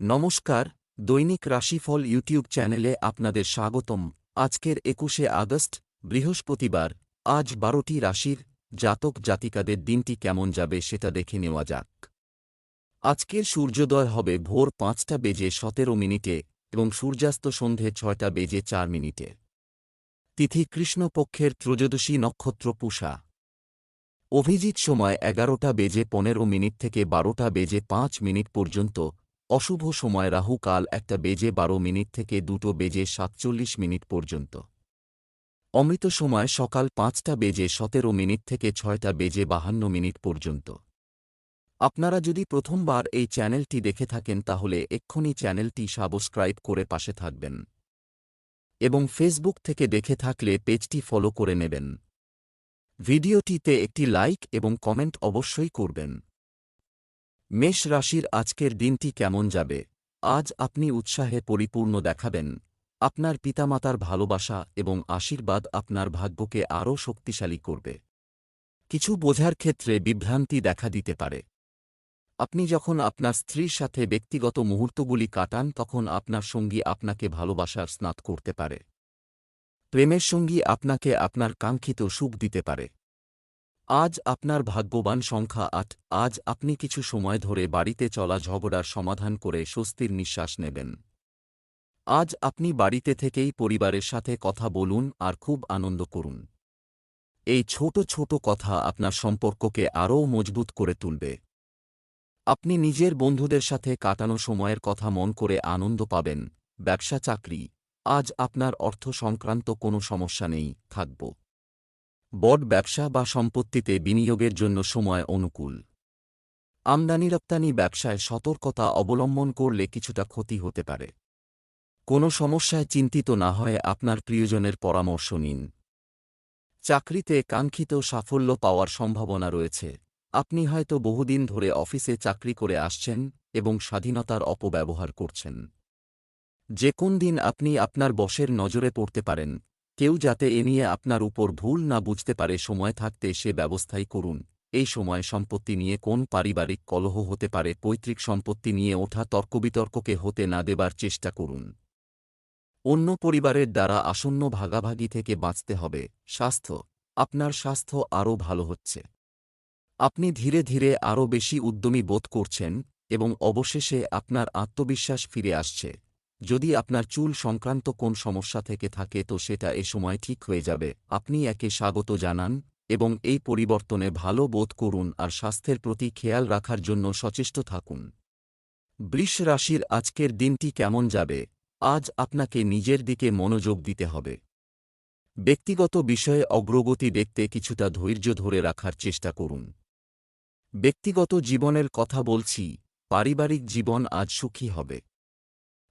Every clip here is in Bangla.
নমস্কার, দৈনিক রাশিফল ইউটিউব চ্যানেলে আপনাদের স্বাগতম। আজকের একুশে আগস্ট, বৃহস্পতিবার, আজ বারোটি রাশির জাতক জাতিকাদের দিনটি কেমন যাবে সেটা দেখে নেওয়া যাক। আজকের সূর্যোদয় হবে ভোর পাঁচটা বেজে সতেরো মিনিটে এবং সূর্যাস্ত সন্ধে ছয়টা বেজে চার মিনিটে। তিথি কৃষ্ণপক্ষের ত্রয়োদশী নক্ষত্র পুষা। অভিজিৎ সময় এগারোটা বেজে পনেরো মিনিট থেকে বারোটা বেজে পাঁচ মিনিট পর্যন্ত অশুভ সময় রাহু কাল একটা বেজে বারো মিনিট থেকে দুটো বেজে সাতচল্লিশ মিনিট পর্যন্ত। অমৃত সময় সকাল পাঁচটা বেজে সতেরো মিনিট থেকে ছয়টা বেজে বাহান্ন মিনিট পর্যন্ত। আপনারা যদি প্রথমবার এই চ্যানেলটি দেখে থাকেন তাহলে এক্ষুনি চ্যানেলটি সাবস্ক্রাইব করে পাশে থাকবেন। এবং ফেসবুক থেকে দেখে থাকলে পেজটি ফলো করে নেবেন। ভিডিওটিতে একটি লাইক এবং কমেন্ট অবশ্যই করবেন। মেষ রাশির আজকের দিনটি কেমন যাবে? আজ আপনি উৎসাহে পরিপূর্ণ দেখাবেন। আপনার পিতামাতার ভালোবাসা এবং আশীর্বাদ আপনার ভাগ্যকে আরও শক্তিশালী করবে। কিছু বোঝার ক্ষেত্রে বিভ্রান্তি দেখা দিতে পারে। আপনি যখন আপনার স্ত্রীর সাথে ব্যক্তিগত মুহূর্তগুলি কাটান, তখন আপনার সঙ্গী আপনাকে ভালোবাসার স্নাত করতে পারে। প্রেমের সঙ্গী আপনাকে আপনার কাঙ্ক্ষিত সুখ দিতে পারে। আজ আপনার ভাগ্যবান সংখ্যা আট, আজ আপনি কিছু সময় ধরে বাড়িতে চলা ঝগড়ার সমাধান করে স্বস্তির নিঃশ্বাস নেবেন। আজ আপনি বাড়িতে থেকেই পরিবারের সাথে কথা বলুন আর খুব আনন্দ করুন। এই ছোট ছোট কথা আপনার সম্পর্ককে আরও মজবুত করে তুলবে। আপনি নিজের বন্ধুদের সাথে কাটানো সময়ের কথা মন করে আনন্দ পাবেন, ব্যবসা, চাকরি। আজ আপনার অর্থ সংক্রান্ত কোনো সমস্যা নেই, থাকব। বড ব্যবসা বা সম্পত্তিতে বিনিয়োগের জন্য সময় অনুকূল। আমদানি রপ্তানি ব্যবসায় সতর্কতা অবলম্বন করলে কিছুটা ক্ষতি হতে পারে। কোনো সমস্যায় চিন্তিত না হয়ে আপনার প্রিয়জনের পরামর্শ নিন। চাকরিতে কাঙ্ক্ষিত সাফল্য পাওয়ার সম্ভাবনা রয়েছে। আপনি হয়তো বহুদিন ধরে অফিসে চাকরি করে আসছেন এবং স্বাধীনতার অপব্যবহার করছেন। যে কোন দিন আপনি আপনার বসের নজরে পড়তে পারেন। কেউ যাতে এ নিয়ে আপনার উপর ভুল না বুঝতে পারে, সময় থাকতে সে ব্যবস্থাই করুন। এই সময় সম্পত্তি নিয়ে কোন পারিবারিক কলহ হতে পারে, পৈতৃক সম্পত্তি নিয়ে ওঠা তর্কবিতর্ককে হতে না দেবার চেষ্টা করুন। অন্য পরিবারের দ্বারা আসন্ন ভাগাভাগি থেকে বাঁচতে হবে। স্বাস্থ্য, আপনার স্বাস্থ্য আরও ভালো হচ্ছে। আপনি ধীরে ধীরে আরও বেশি উদ্যমী বোধ করছেন এবং অবশেষে আপনার আত্মবিশ্বাস ফিরে আসছে। যদি আপনার চুল সংক্রান্ত কোন সমস্যা থেকে থাকে তো সেটা এ সময় ঠিক হয়ে যাবে। আপনি একে স্বাগত জানান এবং এই পরিবর্তনে ভালো বোধ করুন আর স্বাস্থ্যের প্রতি খেয়াল রাখার জন্য সচেষ্ট থাকুন। বৃষ রাশির আজকের দিনটি কেমন যাবে? আজ আপনাকে নিজের দিকে মনোযোগ দিতে হবে। ব্যক্তিগত বিষয়ে অগ্রগতি দেখতে কিছুটা ধৈর্য ধরে রাখার চেষ্টা করুন। ব্যক্তিগত জীবনের কথা বলছি, পারিবারিক জীবন আজ সুখী হবে।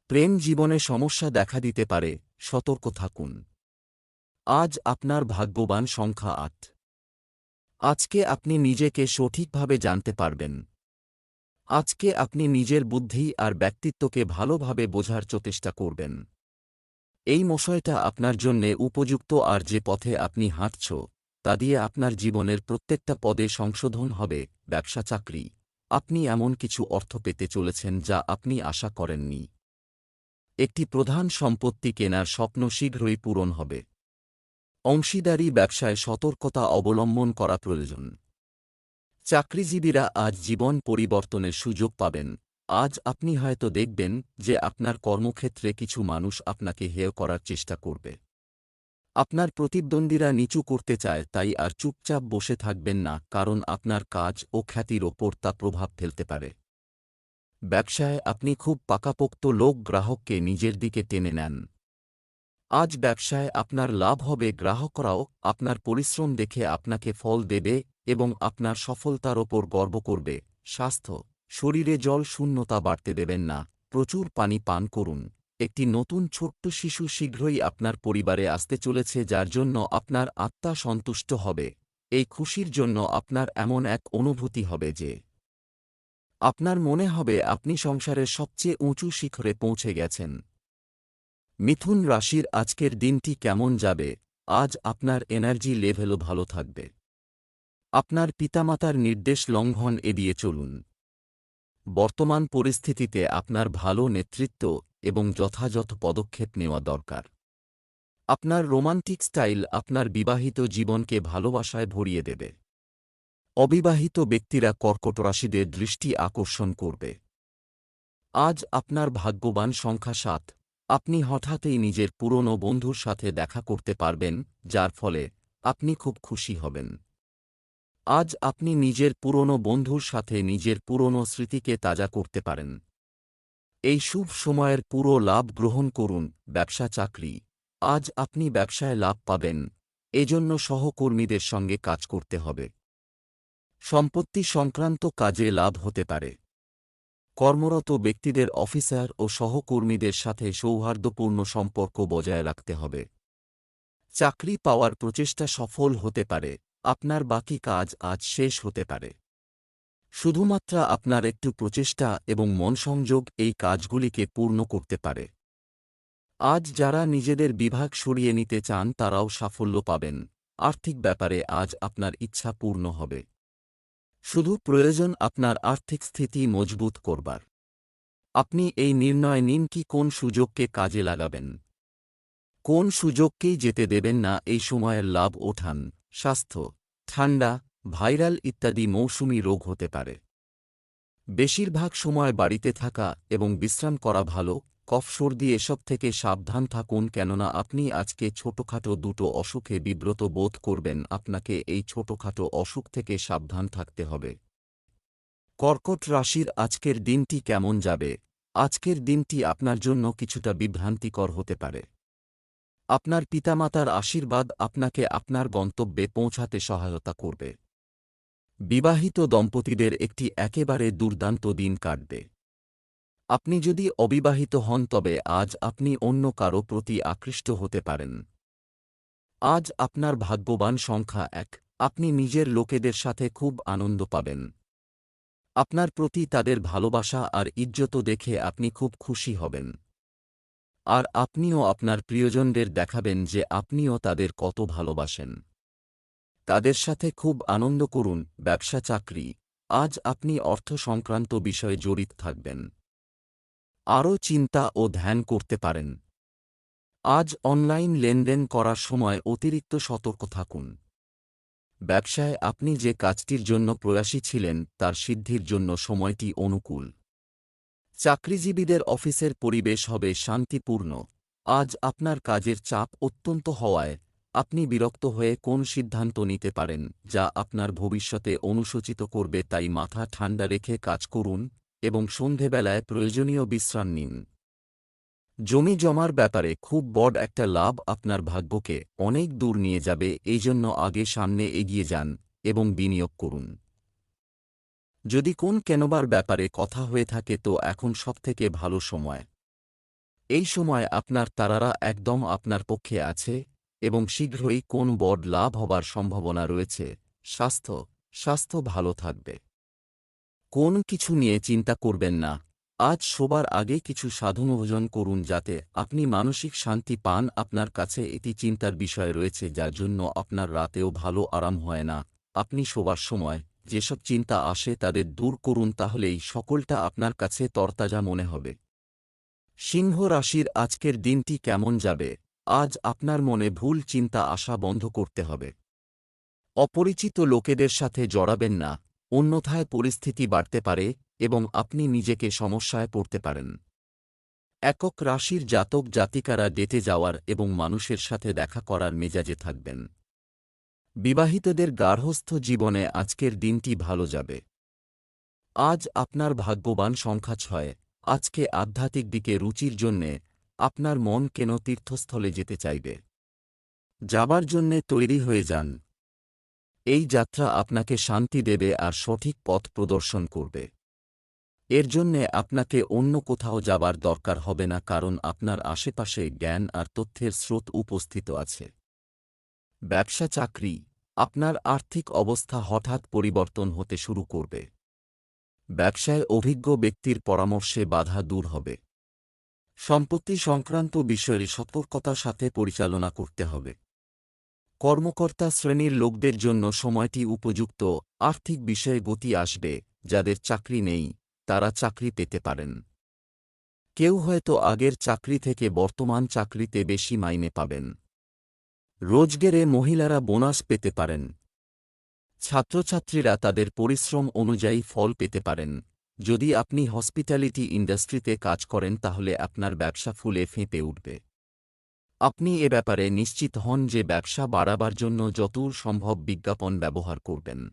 প্রেম জীবনে সমস্যা দেখা দিতে পারে, সতর্ক থাকুন। আজ আপনার ভাগ্যবান সংখ্যা আট। আজকে আপনি নিজেকে সঠিকভাবে জানতে পারবেন। আজকে আপনি নিজের বুদ্ধি আর ব্যক্তিত্বকে ভালোভাবে বোঝার চেষ্টা করবেন। এই মশয়টা আপনার জন্যে উপযুক্ত আর যে পথে আপনি হাঁটছ, তা দিয়ে আপনার জীবনের প্রত্যেকটা পদে সংশোধন হবে, ব্যবসা চাকরি। আপনি এমন কিছু অর্থ পেতে চলেছেন যা আপনি আশা করেননি। একটি প্রধান সম্পত্তি কেনার স্বপ্ন শীঘ্রই পূরণ হবে। অংশীদারি ব্যবসায় সতর্কতা অবলম্বন করা প্রয়োজন। চাকরিজীবীরা আজ জীবন পরিবর্তনের সুযোগ পাবেন। আজ আপনি হয়তো দেখবেন যে আপনার কর্মক্ষেত্রে কিছু মানুষ আপনাকে হেয় করার চেষ্টা করবে। আপনার প্রতিদ্বন্দ্বীরা নিচু করতে চায়, তাই আর চুপচাপ বসে থাকবেন না, কারণ আপনার কাজ ও খ্যাতির ওপর তা প্রভাব ফেলতে পারে। ব্যবসায় আপনি খুব পাকাপোক্ত লোক গ্রাহককে নিজের দিকে টেনে নেন। আজ ব্যবসায় আপনার লাভ হবে গ্রাহকরাও আপনার পরিশ্রম দেখে আপনাকে ফল দেবে এবং আপনার সফলতার ওপর গর্ব করবে। স্বাস্থ্য, শরীরে জল শূন্যতা বাড়তে দেবেন না, প্রচুর পানি পান করুন। একটি নতুন ছোট্ট শিশু শীঘ্রই আপনার পরিবারে আসতে চলেছে যার জন্য আপনার আত্মা সন্তুষ্ট হবে। এই খুশির জন্য আপনার এমন এক অনুভূতি হবে যে আপনার মনে হবে আপনি সংসারের সবচেয়ে উঁচু শিখরে পৌঁছে গেছেন। মিথুন রাশির আজকের দিনটি কেমন যাবে? আজ আপনার এনার্জি লেভেলও ভালো থাকবে। আপনার পিতামাতার নির্দেশ লঙ্ঘন এড়িয়ে চলুন। বর্তমান পরিস্থিতিতে আপনার ভালো নেতৃত্ব এবং যথাযথ পদক্ষেপ নেওয়া দরকার। আপনার রোমান্টিক স্টাইল আপনার বিবাহিত জীবনকে ভালোবাসায় ভরিয়ে দেবে। অবিবাহিত ব্যক্তিরা কর্কট রাশিদের দৃষ্টি আকর্ষণ করবে। আজ আপনার ভাগ্যবান সংখ্যা সাত। আপনি হঠাৎই নিজের পুরনো বন্ধুর সাথে দেখা করতে পারবেন, যার ফলে আপনি খুব খুশি হবেন। আজ আপনি নিজের পুরনো বন্ধুর সাথে নিজের পুরনো স্মৃতিকে তাজা করতে পারেন। এই শুভ সময়ের পুরো লাভ গ্রহণ করুন, ব্যবসা চাকরি। আজ আপনি ব্যবসায় লাভ পাবেন, এজন্য সহকর্মীদের সঙ্গে কাজ করতে হবে। সম্পত্তি সংক্রান্ত কাজে লাভ হতে পারে। কর্মরত ব্যক্তিদের অফিসার ও সহকর্মীদের সাথে সৌহার্দ্যপূর্ণ সম্পর্ক বজায় রাখতে হবে। চাকরি পাওয়ার প্রচেষ্টা সফল হতে পারে, আপনার বাকি কাজ আজ শেষ হতে পারে। শুধুমাত্র আপনার একটু প্রচেষ্টা এবং মনসংযোগ এই কাজগুলিকে পূর্ণ করতে পারে। আজ যারা নিজেদের বিভাগ সরিয়ে নিতে চান তারাও সাফল্য পাবেন। আর্থিক ব্যাপারে আজ আপনার ইচ্ছা পূর্ণ হবে। শুধু প্রয়োজন আপনার আর্থিক স্থিতি মজবুত করবার। আপনি এই নির্ণয় নিন কি কোন সুযোগকে কাজে লাগাবেন। কোন সুযোগকেই যেতে দেবেন না এই সময়ের লাভ ওঠান, স্বাস্থ্য, ঠান্ডা, ভাইরাল ইত্যাদি মৌসুমি রোগ হতে পারে। বেশিরভাগ সময় বাড়িতে থাকা এবং বিশ্রাম করা ভালো কফ সর্দি এসব থেকে সাবধান থাকুন কেননা আপনি আজকে ছোটখাটো দুটো অসুখে বিব্রত বোধ করবেন, আপনাকে এই ছোটখাটো অসুখ থেকে সাবধান থাকতে হবে। কর্কট রাশির আজকের দিনটি কেমন যাবে? আজকের দিনটি আপনার জন্য কিছুটা বিভ্রান্তিকর হতে পারে। আপনার পিতামাতার আশীর্বাদ আপনাকে আপনার গন্তব্যে পৌঁছাতে সহায়তা করবে। বিবাহিত দম্পতিদের একটি একেবারে দুর্দান্ত দিন কাটবে। আপনি যদি অবিবাহিত হন, তবে আজ আপনি অন্য কারও প্রতি আকৃষ্ট হতে পারেন। আজ আপনার ভাগ্যবান সংখ্যা এক। আপনি নিজের লোকেদের সাথে খুব আনন্দ পাবেন। আপনার প্রতি তাদের ভালোবাসা আর ইজ্জত দেখে আপনি খুব খুশি হবেন। আর আপনিও আপনার প্রিয়জনদের দেখাবেন যে আপনিও তাদের কত ভালোবাসেন। তাদের সাথে খুব আনন্দ করুন, ব্যবসা চাকরি। আজ আপনি অর্থ সংক্রান্ত বিষয়ে জড়িত থাকবেন। আরও চিন্তা ও ধ্যান করতে পারেন। আজ অনলাইন লেনদেন করার সময় অতিরিক্ত সতর্ক থাকুন। ব্যবসায় আপনি যে কাজটির জন্য প্রয়াসী ছিলেন, তার সিদ্ধির জন্য সময়টি অনুকূল। চাকরিজীবীদের অফিসের পরিবেশ হবে শান্তিপূর্ণ। আজ আপনার কাজের চাপ অত্যন্ত হওয়ায় আপনি বিরক্ত হয়ে কোন সিদ্ধান্ত নিতে পারেন, যা আপনার ভবিষ্যতে অনুসূচিত করবে তাই মাথা ঠান্ডা রেখে কাজ করুন। এবং সন্ধেবেলায় প্রয়োজনীয় বিশ্রাম নিন। জমি জমার ব্যাপারে খুব বড় একটা লাভ আপনার ভাগ্যকে অনেক দূর নিয়ে যাবে, এই জন্য আগে সামনে এগিয়ে যান এবং বিনিয়োগ করুন। যদি কোন কেনবার ব্যাপারে কথা হয়ে থাকে তো এখন সবথেকে ভালো সময়। এই সময় আপনার তারারা একদম আপনার পক্ষে আছে এবং শীঘ্রই কোন বড় লাভ হবার সম্ভাবনা রয়েছে। স্বাস্থ্য স্বাস্থ্য ভালো থাকবে। কোন কিছু নিয়ে চিন্তা করবেন না। আজ শোবার আগে কিছু সাধনভোজন করুন যাতে আপনি মানসিক শান্তি পান। আপনার কাছে এটি চিন্তার বিষয় রয়েছে, যার জন্য আপনার রাতেও ভালো আরাম হয় না। আপনি শোবার সময় যেসব চিন্তা আসে তাদের দূর করুন, তাহলেই সকলটা আপনার কাছে তরতাজা মনে হবে। সিংহ রাশির আজকের দিনটি কেমন যাবে? আজ আপনার মনে ভুল চিন্তা আসা বন্ধ করতে হবে। অপরিচিত লোকেদের সাথে জড়াবেন না। অন্যথায় পরিস্থিতি বাড়তে পারে এবং আপনি নিজেকে সমস্যায় পড়তে পারেন। একক রাশির জাতক জাতিকারা ডেটে যাওয়ার এবং মানুষের সাথে দেখা করার মেজাজে থাকবেন। বিবাহিতদের গার্হস্থ জীবনে আজকের দিনটি ভালো যাবে। আজ আপনার ভাগ্যবান সংখ্যা ছয়, আজকে আধ্যাত্মিক দিকে রুচির জন্যে আপনার মন কেন তীর্থস্থলে যেতে চাইবে? যাবার জন্যে তৈরি হয়ে যান। এই যাত্রা আপনাকে শান্তি দেবে আর সঠিক পথ প্রদর্শন করবে। এর জন্যে আপনাকে অন্য কোথাও যাবার দরকার হবে না কারণ আপনার আশেপাশে জ্ঞান আর তথ্যের স্রোত উপস্থিত আছে। ব্যবসা চাকরি, আপনার আর্থিক অবস্থা হঠাৎ পরিবর্তন হতে শুরু করবে। ব্যবসায় অভিজ্ঞ ব্যক্তির পরামর্শে বাধা দূর হবে। সম্পত্তি সংক্রান্ত বিষয়ে সতর্কতার সাথে পরিচালনা করতে হবে। কর্মকর্তা শ্রেণির লোকদের জন্য সময়টি উপযুক্ত, আর্থিক বিষয়ে গতি আসবে, যাদের চাকরি নেই, তারা চাকরি পেতে পারেন। কেউ হয়তো আগের চাকরি থেকে বর্তমান চাকরিতে বেশি মাইনে পাবেন। রোজগেরে মহিলারা বোনাস পেতে পারেন। ছাত্রছাত্রীরা তাদের পরিশ্রম অনুযায়ী ফল পেতে পারেন। যদি আপনি হসপিটালিটি ইন্ডাস্ট্রিতে কাজ করেন, তাহলে আপনার ব্যবসা ফুলে ফেঁপে উঠবে। আপনি এ ব্যাপারে নিশ্চিত হন যে ব্যবসা বাড়াবার জন্য যতদূর সম্ভব বিজ্ঞাপন ব্যবহার করবেন।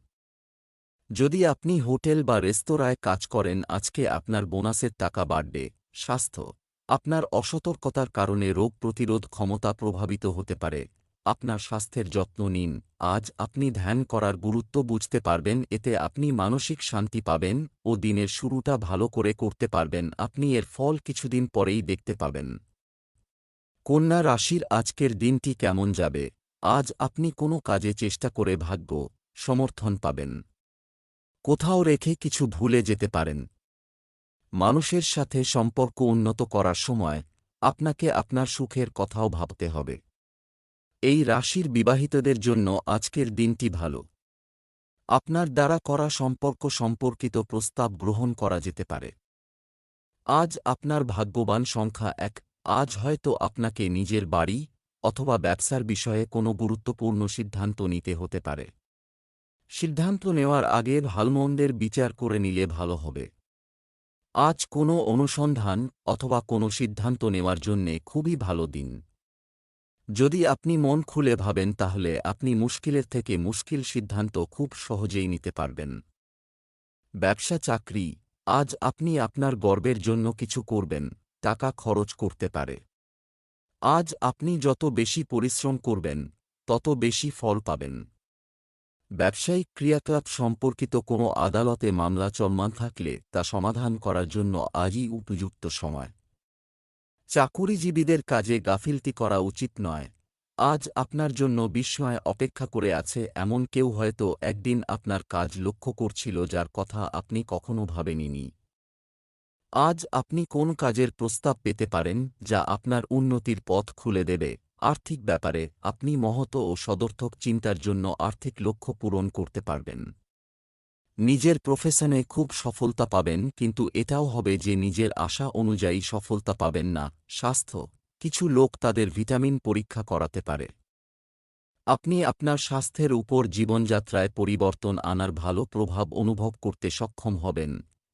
যদি আপনি হোটেল বা রেস্তোরাঁয় কাজ করেন, আজকে আপনার বোনাসের টাকা বাড়বে। স্বাস্থ্য। আপনার অসতর্কতার কারণে রোগ প্রতিরোধ ক্ষমতা প্রভাবিত হতে পারে। আপনার স্বাস্থ্যের যত্ন নিন। আজ আপনি ধ্যান করার গুরুত্ব বুঝতে পারবেন, এতে আপনি মানসিক শান্তি পাবেন ও দিনের শুরুটা ভালো করে করতে পারবেন। আপনি এর ফল কিছুদিন পরেই দেখতে পাবেন। কন্যা রাশির আজকের দিনটি কেমন যাবে? আজ আপনি কোনো কাজে চেষ্টা করে ভাগ্য, সমর্থন পাবেন। কোথাও রেখে কিছু ভুলে যেতে পারেন। মানুষের সাথে সম্পর্ক উন্নত করার সময় আপনাকে আপনার সুখের কথাও ভাবতে হবে। এই রাশির বিবাহিতদের জন্য আজকের দিনটি ভালো। আপনার দ্বারা করা সম্পর্ক সম্পর্কিত প্রস্তাব গ্রহণ করা যেতে পারে। আজ আপনার ভাগ্যবান সংখ্যা এক আজ হয়তো আপনাকে নিজের বাড়ি অথবা ব্যবসার বিষয়ে কোনো গুরুত্বপূর্ণ সিদ্ধান্ত নিতে হতে পারে। সিদ্ধান্ত নেওয়ার আগে ভালমন্দের বিচার করে নিলে ভালো হবে। আজ কোনো অনুসন্ধান অথবা কোনো সিদ্ধান্ত নেওয়ার জন্যে খুবই ভালো দিন। যদি আপনি মন খুলে ভাবেন তাহলে আপনি মুশকিলের থেকে মুশকিল সিদ্ধান্ত খুব সহজেই নিতে পারবেন। ব্যবসা চাকরি, আজ আপনি আপনার গর্বের জন্য কিছু করবেন। টাকা খরচ করতে পারে। আজ আপনি যত বেশি পরিশ্রম করবেন, তত বেশি ফল পাবেন। ব্যবসায়িক ক্রিয়াকলাপ সম্পর্কিত কোনো আদালতে মামলা চলমান থাকলে তা সমাধান করার জন্য আজই উপযুক্ত সময়। চাকুরিজীবীদের কাজে গাফিলতি করা উচিত নয়। আজ আপনার জন্য বিস্ময় অপেক্ষা করে আছে এমন কেউ হয়তো একদিন আপনার কাজ লক্ষ্য করছিল যার কথা আপনি কখনো ভাবেননি আজ আপনি কোন কাজের প্রস্তাব পেতে পারেন যা আপনার উন্নতির পথ খুলে দেবে? আর্থিক ব্যাপারে আপনি মহত ও সদর্থক চিন্তার জন্য আর্থিক লক্ষ্য পূরণ করতে পারবেন। নিজের প্রফেশনে খুব সফলতা পাবেন, কিন্তু এটাও হবে যে নিজের আশা অনুযায়ী সফলতা পাবেন না। স্বাস্থ্য। কিছু লোক তাদের ভিটামিন পরীক্ষা করাতে পারে। আপনি আপনার স্বাস্থ্যের উপর জীবনযাত্রায় পরিবর্তন আনার ভালো প্রভাব অনুভব করতে সক্ষম হবেন।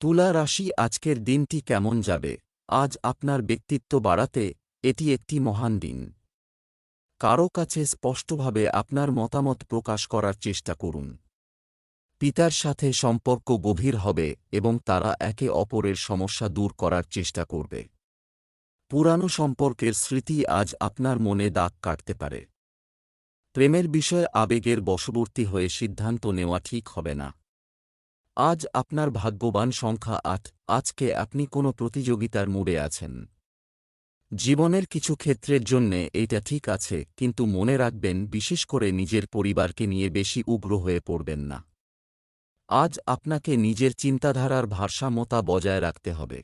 তুলা রাশি আজকের দিনটি কেমন যাবে? আজ আপনার ব্যক্তিত্ব বাড়াতে এটি একটি মহান দিন। কারও কাছে স্পষ্টভাবে আপনার মতামত প্রকাশ করার চেষ্টা করুন। পিতার সাথে সম্পর্ক গভীর হবে এবং তারা একে অপরের সমস্যা দূর করার চেষ্টা করবে। পুরানো সম্পর্কের স্মৃতি আজ আপনার মনে দাগ কাটতে পারে। প্রেমের বিষয়ে আবেগের বশবর্তী হয়ে সিদ্ধান্ত নেওয়া ঠিক হবে না। আজ আপনার ভাগ্যবান সংখ্যা আট, আজকে আপনি কোনো প্রতিযোগিতার মুড়ে আছেন। জীবনের কিছু ক্ষেত্রের জন্যে এইটা ঠিক আছে, কিন্তু মনে রাখবেন, বিশেষ করে নিজের পরিবারকে নিয়ে বেশি উগ্র হয়ে পড়বেন না। আজ আপনাকে নিজের চিন্তাধারার ভারসাম্যতা বজায় রাখতে হবে।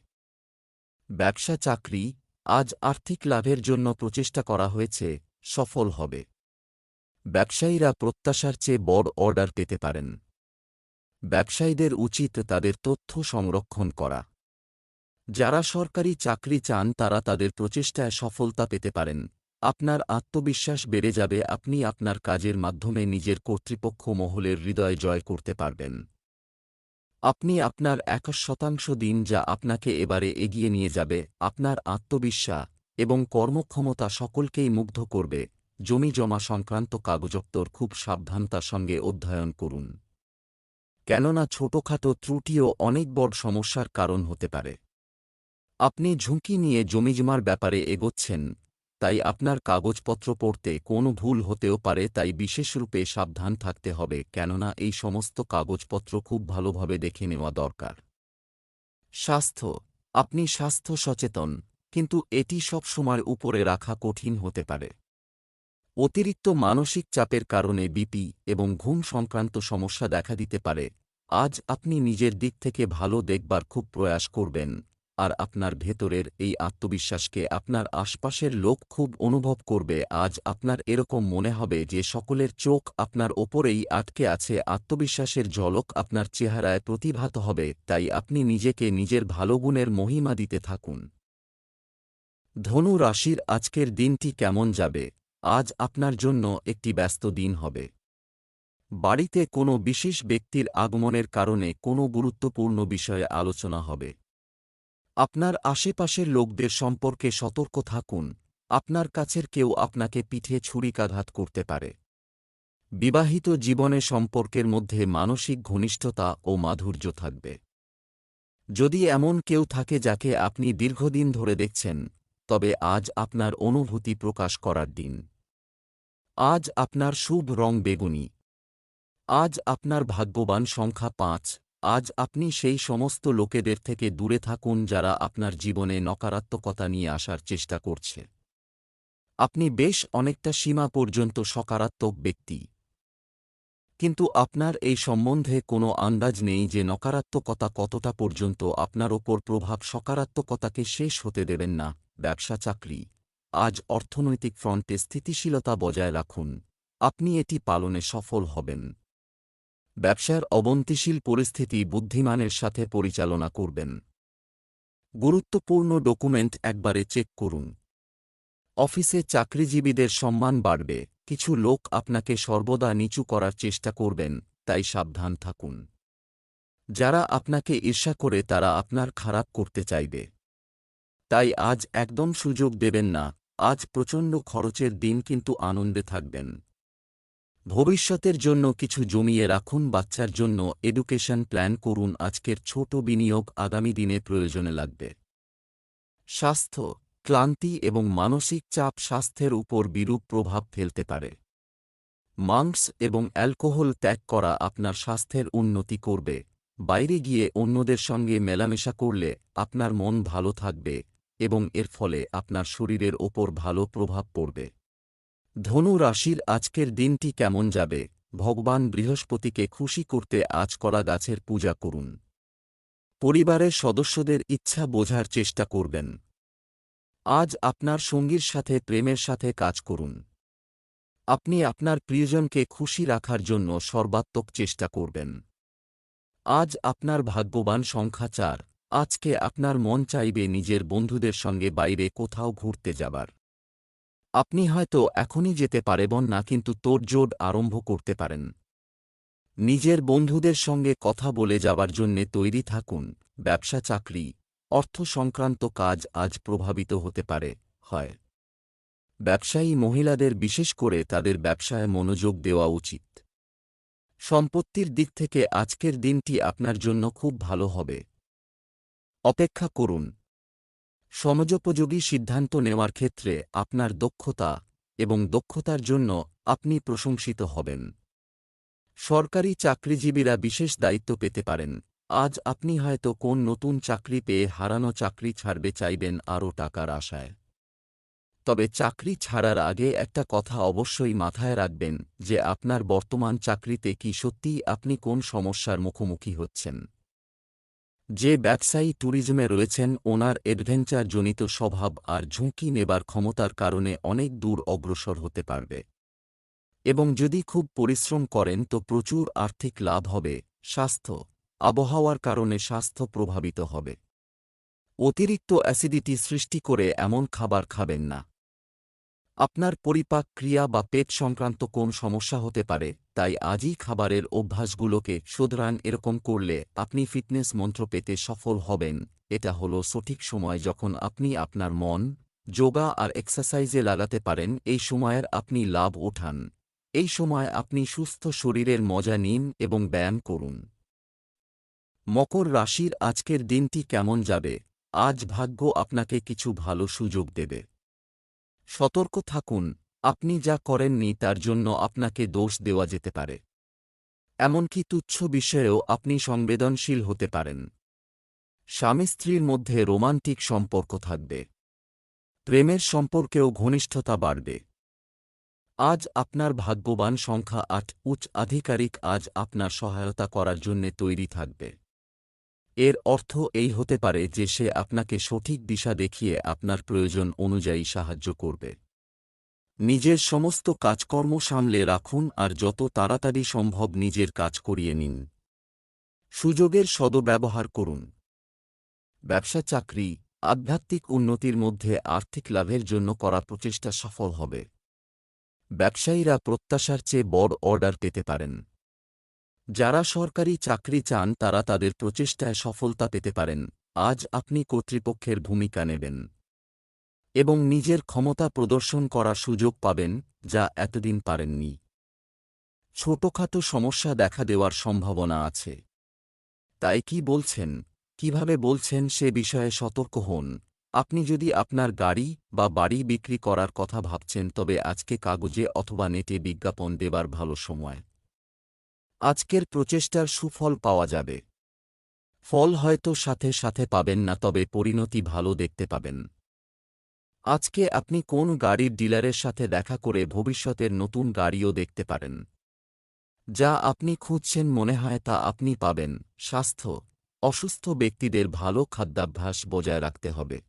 ব্যবসা, চাকরি, আজ আর্থিক লাভের জন্য প্রচেষ্টা করা হয়েছে, সফল হবে। ব্যবসায়ীরা প্রত্যাশার চেয়ে বড় অর্ডার পেতে পারেন। ব্যবসায়ীদের উচিত তাদের তথ্য সংরক্ষণ করা। যারা সরকারি চাকরি চান, তারা তাদের প্রচেষ্টায় সফলতা পেতে পারেন। আপনার আত্মবিশ্বাস বেড়ে যাবে, আপনি আপনার কাজের মাধ্যমে নিজের কর্তৃপক্ষ মহলের হৃদয় জয় করতে পারবেন। আপনি আপনার এক শতাংশ দিন যা আপনাকে এবারে এগিয়ে নিয়ে যাবে, আপনার আত্মবিশ্বাস এবং কর্মক্ষমতা সকলকেই মুগ্ধ করবে। জমি জমা সংক্রান্ত কাগজপত্র খুব সাবধানতার সঙ্গে অধ্যয়ন করুন। কেননা ছোটখাটো ত্রুটিও অনেক বড় সমস্যার কারণ হতে পারে। আপনি ঝুঁকি নিয়ে জমিজমার ব্যাপারে এগোচ্ছেন, তাই আপনার কাগজপত্র পড়তে কোনো ভুল হতেও পারে, তাই বিশেষরূপে সাবধান থাকতে হবে, কেননা এই সমস্ত কাগজপত্র খুব ভালোভাবে দেখে নেওয়া দরকার। স্বাস্থ্য, আপনি স্বাস্থ্য সচেতন, কিন্তু এটি সবসময় উপরে রাখা কঠিন হতে পারে। অতিরিক্ত মানসিক চাপের কারণে বিপি এবং ঘুম সংক্রান্ত সমস্যা দেখা দিতে পারে। আজ আপনি নিজের দিক থেকে ভালো দেখবার খুব প্রয়াস করবেন, আর আপনার ভেতরের এই আত্মবিশ্বাসকে আপনার আশপাশের লোক খুব অনুভব করবে। আজ আপনার এরকম মনে হবে যে সকলের চোখ আপনার ওপরেই আটকে আছে, আত্মবিশ্বাসের ঝলক আপনার চেহারায় প্রতিভাত হবে, তাই আপনি নিজেকে নিজের ভালো গুণের মহিমা দিতে থাকুন। ধনু রাশির আজকের দিনটি কেমন যাবে? আজ আপনার জন্য একটি ব্যস্ত দিন হবে। বাড়িতে কোনো বিশেষ ব্যক্তির আগমনের কারণে কোনো গুরুত্বপূর্ণ বিষয়ে আলোচনা হবে। আপনার আশেপাশের লোকদের সম্পর্কে সতর্ক থাকুন। আপনার কাছের কেউ আপনাকে পিঠে ছুরিকাঘাত করতে পারে। বিবাহিত জীবনে সম্পর্কের মধ্যে মানসিক ঘনিষ্ঠতা ও মাধুর্য থাকবে। যদি এমন কেউ থাকে যাকে আপনি দীর্ঘদিন ধরে দেখছেন, তবে আজ আপনার অনুভূতি প্রকাশ করার দিন। আজ আপনার শুভ রং বেগুনি। আজ আপনার ভাগ্যবান সংখ্যা পাঁচ। আজ আপনি সেই সমস্ত লোকেদের থেকে দূরে থাকুন যারা আপনার জীবনে নকারাত্মকতা নিয়ে আসার চেষ্টা করছে। আপনি বেশ অনেকটা সীমা পর্যন্ত সকারাত্মক ব্যক্তি। কিন্তু আপনার এই সম্বন্ধে কোনো আন্দাজ নেই যে নকারাত্মকতা কতটা পর্যন্ত আপনার ওপর প্রভাব সকারাত্মকতাকে শেষ হতে দেবেন না ব্যবসা চাকরি আজ অর্থনৈতিক ফ্রন্টে স্থিতিশীলতা বজায় রাখুন। আপনি এটি পালনে সফল হবেন। ব্যবসার অবন্তিশীল পরিস্থিতি বুদ্ধিমানের সাথে পরিচালনা করবেন। গুরুত্বপূর্ণ ডকুমেন্ট একবারে চেক করুন। অফিসে চাকরিজীবীদের সম্মান বাড়বে। কিছু লোক আপনাকে সর্বদা নিচু করার চেষ্টা করবেন, তাই সাবধান থাকুন। যারা আপনাকে ঈর্ষা করে তারা আপনার খারাপ করতে চাইবে। তাই আজ একদম সুযোগ দেবেন না। আজ প্রচণ্ড খরচের দিন কিন্তু আনন্দে থাকবেন। ভবিষ্যতের জন্য কিছু জমিয়ে রাখুন, বাচ্চার জন্য এডুকেশন প্ল্যান করুন, আজকের ছোট বিনিয়োগ আগামী দিনে প্রয়োজনে লাগবে। স্বাস্থ্য, ক্লান্তি এবং মানসিক চাপ স্বাস্থ্যের উপর বিরূপ প্রভাব ফেলতে পারে। মাংস এবং অ্যালকোহল ত্যাগ করা আপনার স্বাস্থ্যের উন্নতি করবে। বাইরে গিয়ে অন্যদের সঙ্গে মেলামেশা করলে আপনার মন ভালো থাকবে। এবং এর ফলে আপনার শরীরের ওপর ভালো প্রভাব পড়বে। ধনু রাশির আজকের দিনটি কেমন যাবে? ভগবান বৃহস্পতিকে খুশি করতে আজ করা গাছের পূজা করুন। পরিবারের সদস্যদের ইচ্ছা বোঝার চেষ্টা করবেন। আজ আপনার সঙ্গীর সাথে, প্রেমের সাথে কাজ করুন। আপনি আপনার প্রিয়জনকে খুশি রাখার জন্য সর্বাত্মক চেষ্টা করবেন। আজ আপনার ভাগ্যবান সংখ্যা চার। আজকে আপনার মন চাইবে নিজের বন্ধুদের সঙ্গে বাইরে কোথাও ঘুরতে যাবার। আপনি হয়তো এখনই যেতে পারেবন না কিন্তু তোড়জোড় আরম্ভ করতে পারেন। নিজের বন্ধুদের সঙ্গে কথা বলে যাবার জন্যে তৈরি থাকুন, ব্যবসা চাকরি, অর্থ সংক্রান্ত কাজ আজ প্রভাবিত হতে পারে, হয়। ব্যবসায়ী মহিলাদের বিশেষ করে তাদের ব্যবসায় মনোযোগ দেওয়া উচিত। সম্পত্তির দিক থেকে আজকের দিনটি আপনার জন্য খুব ভালো হবে। অপেক্ষা করুন। সমযোপযোগী সিদ্ধান্ত নেওয়ার ক্ষেত্রে আপনার দক্ষতা এবং দক্ষতার জন্য আপনি প্রশংসিত হবেন। সরকারি চাকরিজীবীরা বিশেষ দায়িত্ব পেতে পারেন। আজ আপনি হয়তো কোন নতুন চাকরি পেয়ে হারানো চাকরি ছাড়বে চাইবেন আরও টাকার আশায়। তবে চাকরি ছাড়ার আগে একটা কথা অবশ্যই মাথায় রাখবেন যে আপনার বর্তমান চাকরিতে কি সত্যিই আপনি কোন সমস্যার মুখোমুখি হচ্ছেন। যে ব্যবসায়ী ট্যুরিজমে রয়েছেন, ওনার অ্যাডভেঞ্চারজনিত স্বভাব আর ঝুঁকি নেবার ক্ষমতার কারণে অনেক দূর অগ্রসর হতে পারবে। এবং যদি খুব পরিশ্রম করেন, তো প্রচুর আর্থিক লাভ হবে, স্বাস্থ্য, আবহাওয়ার কারণে স্বাস্থ্য প্রভাবিত হবে। অতিরিক্ত অ্যাসিডিটি সৃষ্টি করে এমন খাবার খাবেন না। আপনার পরিপাক ক্রিয়া বা পেট সংক্রান্ত কোন সমস্যা হতে পারে, তাই আজই খাবারের অভ্যাসগুলোকে শোধরান। এরকম করলে আপনি ফিটনেস মন্ত্র পেতে সফল হবেন। এটা হলো সঠিক সময় যখন আপনি আপনার মন, যোগা আর এক্সারসাইজে লাগাতে পারেন, এই সময়ের আপনি লাভ ওঠান। এই সময় আপনি সুস্থ শরীরের মজা নিন এবং ব্যায়াম করুন। মকর রাশির আজকের দিনটি কেমন যাবে? আজ ভাগ্য আপনাকে কিছু ভালো সুযোগ দেবে। সতর্ক থাকুন, আপনি যা করেননি তার জন্য আপনাকে দোষ দেওয়া যেতে পারে। এমনকি তুচ্ছ বিষয়েও আপনি সংবেদনশীল হতে পারেন। স্বামী স্ত্রীর মধ্যে রোমান্টিক সম্পর্ক থাকবে। প্রেমের সম্পর্কেও ঘনিষ্ঠতা বাড়বে। আজ আপনার ভাগ্যবান সংখ্যা আট, উচ্চ আধিকারিক আজ আপনার সহায়তা করার জন্যে তৈরি থাকবে। এর অর্থ এই হতে পারে যে সে আপনাকে সঠিক দিশা দেখিয়ে আপনার প্রয়োজন অনুযায়ী সাহায্য করবে। নিজের সমস্ত কাজকর্ম সামলে রাখুন আর যত তাড়াতাড়ি সম্ভব নিজের কাজ করিয়ে নিন। সুযোগের সদব্যবহার করুন। ব্যবসা, চাকরি, আধ্যাত্মিক উন্নতির মধ্যে আর্থিক লাভের জন্য করা প্রচেষ্টা সফল হবে। ব্যবসায়ীরা প্রত্যাশার চেয়ে বড় অর্ডার পেতে পারেন। যারা সরকারি চাকরি চান তারা তাদের প্রচেষ্টায় সফলতা পেতে পারেন। আজ আপনি কর্তৃপক্ষের ভূমিকা নেবেন এবং নিজের ক্ষমতা প্রদর্শন করার সুযোগ পাবেন, যা এতদিন পারেননি। ছোটখাটো সমস্যা দেখা দেওয়ার সম্ভাবনা আছে। তাই কি বলছেন? কীভাবে বলছেন সে বিষয়ে সতর্ক হন। আপনি যদি আপনার গাড়ি বা বাড়ি বিক্রি করার কথা ভাবছেন, তবে আজকে কাগজে অথবা নেটে বিজ্ঞাপন দেবার ভালো সময়। আজকের প্রচেষ্টার সুফল পাওয়া যাবে। ফল হয়তো সাথে সাথে পাবেন না, তবে পরিণতি ভালো দেখতে পাবেন। আজকে আপনি কোন গাড়ির ডিলারের সাথে দেখা করে ভবিষ্যতের নতুন গাড়িও দেখতে পারেন। যা আপনি খুঁজছেন মনে হয় তা আপনি পাবেন। স্বাস্থ্য, অসুস্থ ব্যক্তিদের ভালো খাদ্যাভ্যাস বজায় রাখতে হবে।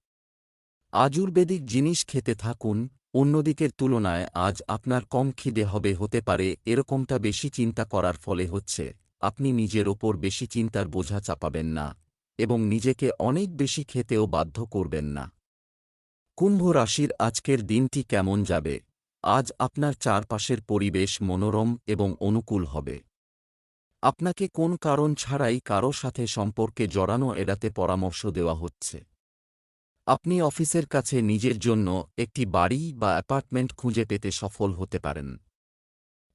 আজুর্বেদিক জিনিস খেতে থাকুন অন্যদিকের তুলনায় আজ আপনার কম খিদে হবে হতে পারে, এরকমটা বেশি চিন্তা করার ফলে হচ্ছে, আপনি নিজের ওপর বেশি চিন্তার বোঝা চাপাবেন না, এবং নিজেকে অনেক বেশি খেতেও বাধ্য করবেন না। কুম্ভ রাশির আজকের দিনটি কেমন যাবে? আজ আপনার চারপাশের পরিবেশ মনোরম এবং অনুকূল হবে। আপনাকে কোন কারণ ছাড়াই কারও সাথে সম্পর্কে জড়ানো এড়াতে পরামর্শ দেওয়া হচ্ছে। আপনি অফিসের কাছে নিজের জন্য একটি বাড়ি বা অ্যাপার্টমেন্ট খুঁজে পেতে সফল হতে পারেন।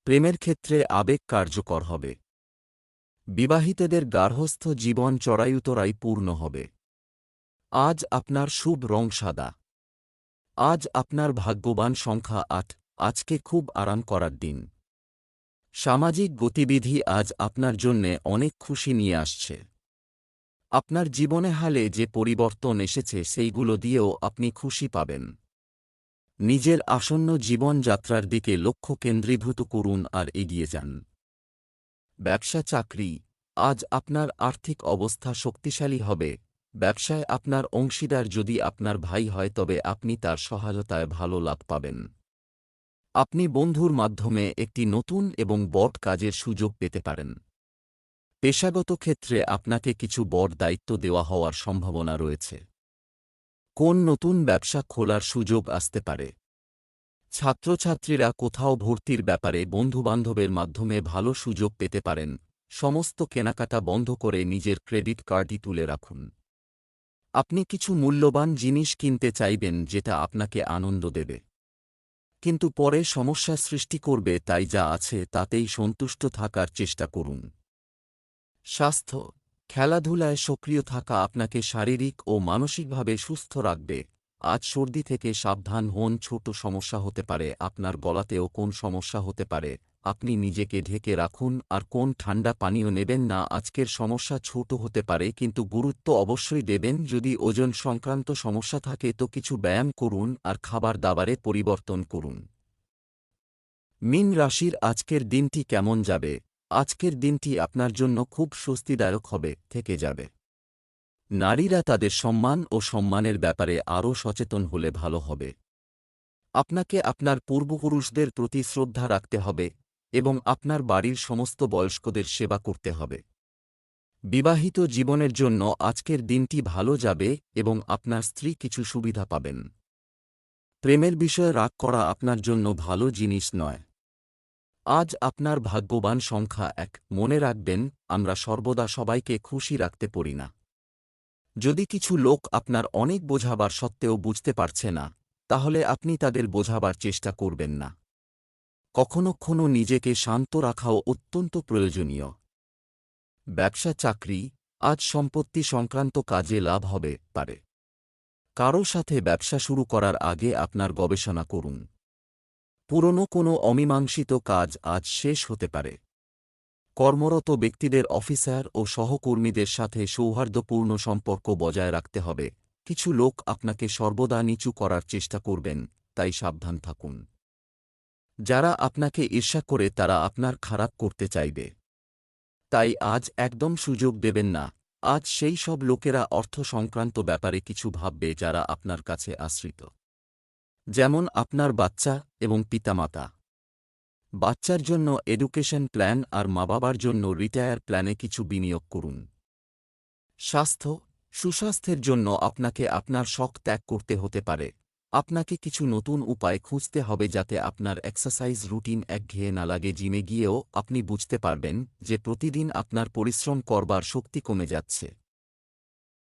প্রেমের ক্ষেত্রে আবেগ কার্যকর হবে। বিবাহিতদের গার্হস্থ জীবন চড়াইউতরাই পূর্ণ হবে। আজ আপনার শুভ রং সাদা। আজ আপনার ভাগ্যবান সংখ্যা আট, আজকে খুব আরাম করার দিন। সামাজিক গতিবিধি আজ আপনার জন্যে অনেক খুশি নিয়ে আসছে। আপনার জীবনে হালে যে পরিবর্তন এসেছে সেইগুলো দিয়েও আপনি খুশি পাবেন। নিজের আসন্ন জীবনযাত্রার দিকে লক্ষ্য কেন্দ্রীভূত করুন আর এগিয়ে যান। ব্যবসা চাকরি। আজ আপনার আর্থিক অবস্থা শক্তিশালী হবে। ব্যবসায় আপনার অংশীদার যদি আপনার ভাই হয় তবে আপনি তার সহায়তায় ভালো লাভ পাবেন। আপনি বন্ধুর মাধ্যমে একটি নতুন এবং বট কাজের সুযোগ পেতে পারেন। পেশাগত ক্ষেত্রে আপনাকে কিছু বড় দায়িত্ব দেওয়া হওয়ার সম্ভাবনা রয়েছে। কোন নতুন ব্যবসা খোলার সুযোগ আসতে পারে? ছাত্রছাত্রীরা কোথাও ভর্তির ব্যাপারে বন্ধুবান্ধবের মাধ্যমে ভালো সুযোগ পেতে পারেন। সমস্ত কেনাকাটা বন্ধ করে নিজের ক্রেডিট কার্ডই তুলে রাখুন। আপনি কিছু মূল্যবান জিনিস কিনতে চাইবেন যেটা আপনাকে আনন্দ দেবে। কিন্তু পরে সমস্যা সৃষ্টি করবে তাই যা আছে তাতেই সন্তুষ্ট থাকার চেষ্টা করুন। স্বাস্থ্য, খেলাধুলায় সক্রিয় থাকা আপনাকে শারীরিক ও মানসিকভাবে সুস্থ রাখবে। আজ সর্দি থেকে সাবধান হন, ছোট সমস্যা হতে পারে, আপনার গলাতেও কোন সমস্যা হতে পারে। আপনি নিজেকে ঢেকে রাখুন, আর কোন ঠান্ডা পানীয় নেবেন না, আজকের সমস্যা ছোট হতে পারে, কিন্তু গুরুত্ব অবশ্যই দেবেন। যদি ওজন সংক্রান্ত সমস্যা থাকে, তো কিছু ব্যায়াম করুন, আর খাবার দাবারে পরিবর্তন করুন। মিন রাশির আজকের দিনটি কেমন যাবে? আজকের দিনটি আপনার জন্য খুব স্বস্তিদায়ক হবে, থেকে যাবে। নারীরা তাদের সম্মান ও সম্মানের ব্যাপারে আরও সচেতন হলে ভালো হবে। আপনাকে আপনার পূর্বপুরুষদের প্রতি শ্রদ্ধা রাখতে হবে এবং আপনার বাড়ির সমস্ত বয়স্কদের সেবা করতে হবে। বিবাহিত জীবনের জন্য আজকের দিনটি ভালো যাবে এবং আপনার স্ত্রী কিছু সুবিধা পাবেন। প্রেমের বিষয়ে রাগ করা আপনার জন্য ভালো জিনিস নয়। আজ আপনার ভাগ্যবান সংখ্যা এক। মনে রাখবেন, আমরা সর্বদা সবাইকে খুশি রাখতে পারি না। যদি কিছু লোক আপনার অনেক বোঝাবার সত্ত্বেও বুঝতে পারছে না, তাহলে আপনি তাদের বোঝাবার চেষ্টা করবেন না। কখনো কখনো নিজেকে শান্ত রাখাও অত্যন্ত প্রয়োজনীয়। ব্যবসা চাকরি, আজ সম্পত্তি সংক্রান্ত কাজে লাভ হবে, পারে। কারও সাথে ব্যবসা শুরু করার আগে আপনার গবেষণা করুন। পুরনো কোনো অমীমাংসিত কাজ আজ শেষ হতে পারে। কর্মরত ব্যক্তিদের অফিসার ও সহকর্মীদের সাথে সৌহার্দ্যপূর্ণ সম্পর্ক বজায় রাখতে হবে। কিছু লোক আপনাকে সর্বদা নিচু করার চেষ্টা করবেন, তাই সাবধান থাকুন। যারা আপনাকে ঈর্ষা করে তারা আপনার খারাপ করতে চাইবে। তাই আজ একদম সুযোগ দেবেন না। আজ সেই সব লোকেরা অর্থ সংক্রান্ত ব্যাপারে কিছু ভাববে যারা আপনার কাছে আশ্রিত। যেমন আপনার বাচ্চা এবং পিতামাতা। বাচ্চার জন্য এডুকেশন প্ল্যান আর মা বাবার জন্য রিটায়ার প্ল্যানে কিছু বিনিয়োগ করুন। স্বাস্থ্য, সুস্বাস্থ্যের জন্য আপনাকে আপনার শখ ত্যাগ করতে হতে পারে। আপনাকে কিছু নতুন উপায় খুঁজতে হবে যাতে আপনার এক্সারসাইজ রুটিন একঘেয়ে না লাগে। জিমে গিয়েও আপনি বুঝতে পারবেন যে প্রতিদিন আপনার পরিশ্রম করবার শক্তি কমে যাচ্ছে।